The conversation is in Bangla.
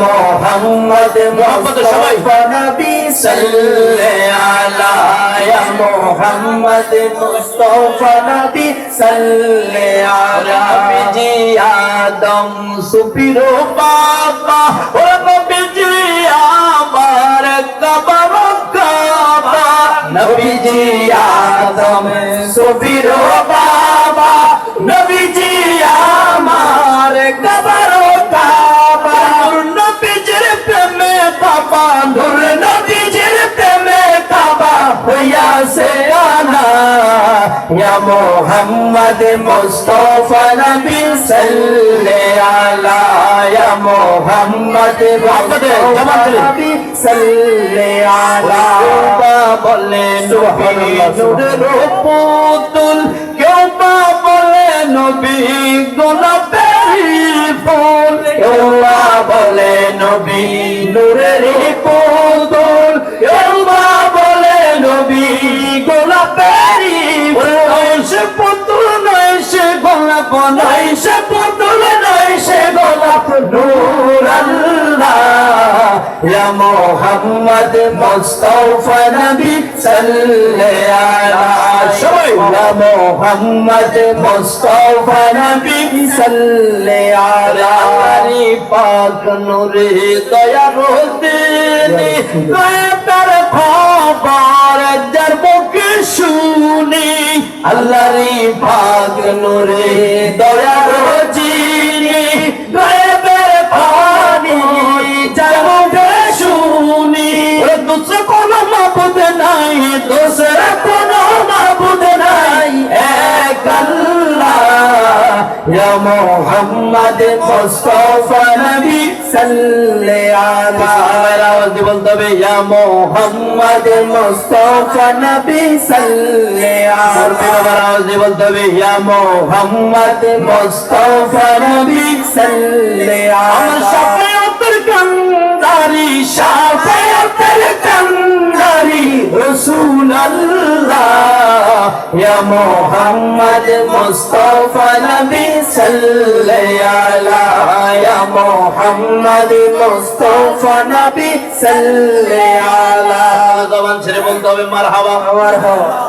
মোহাম্মদ। মুস্তাফা নবী সাল্লে আলা ইয়া মোহাম্মদ মুস্তাফা নবী সাল্লে আলা নবীজি আদম সুপিরো বাবা ও নবীজি আমার কবর কাবা নবীজি আদম সুপিরো বাবা আনা। ইয়া মোহাম্মদ মুস্তাফা নবী সাল্লে আলা। ইয়া মোহাম্মদ মুস্তাফা নবী সাল্লে আলা। বলে নবী নূরের পুতুল কেউ বা বলে নবী গোলাপের ফুল। কেউ বা বলে নবী নূরের গোলাপ নয় সে পুতুল নয় সে গোলাপ নূর আল্লাহ। ইয়া মোহাম্মদ মুস্তাফা নবী সাল্লে আলা সবাই। ইয়া মোহাম্মদ মুস্তাফা নবী সাল্লে আলা। রি পাক নূরে দয়া রোদিনী দয়া খবর যার মুখে শুনি আল্লাহরি পাক নূরে দয়া রোজিনী গায়েবের পানি মুখে শুনি। মোহাম্মদ মুস্তাফা নবী সাল্লে আলা আওয়াজ দিয়ে বলতে হবে, ইয়া মোহাম্মদ মুস্তাফা নবী সাল্লে আলা আওয়াজ দিয়ে বলতে হবে, ইয়া মোহাম্মদ মুস্তাফা নবী সাল্লে আলা আমার মোহাম্মদ মুস্তাফা নবী সাল্লে আলা ইয়া মোহাম্মদ মুস্তফা নবী সাল্লাল্লাহু আলাইহি ওয়া জবান ছেড়ে বলতে হবে মারহাবা। মারহাবা।